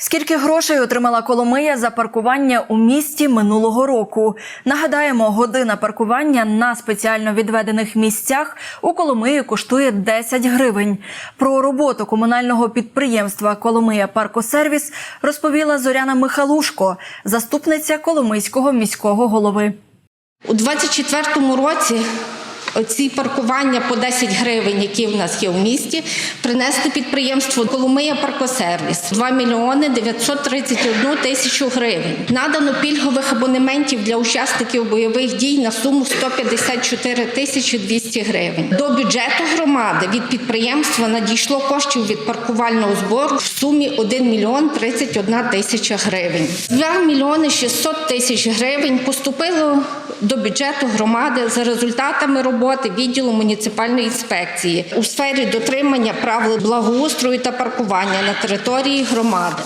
Скільки грошей отримала Коломия за паркування у місті минулого року? Нагадаємо, година паркування на спеціально відведених місцях у Коломиї коштує 10 гривень. Про роботу комунального підприємства Коломия Паркосервіс розповіла Зоряна Михалушко, заступниця Коломийського міського голови. У 24-му році оці паркування по 10 гривень, які в нас є в місті, принесли підприємство Коломия Паркосервіс 2 мільйони 931 тисячу гривень. Надано пільгових абонементів для учасників бойових дій на суму 154 тисячі 200 гривень. До бюджету громади від підприємства надійшло коштів від паркувального збору в сумі 1 мільйон 31 тисяча гривень. 2 мільйони 600 тисяч гривень поступило до бюджету громади за результатами роботи відділу муніципальної інспекції у сфері дотримання правил благоустрою та паркування на території громади.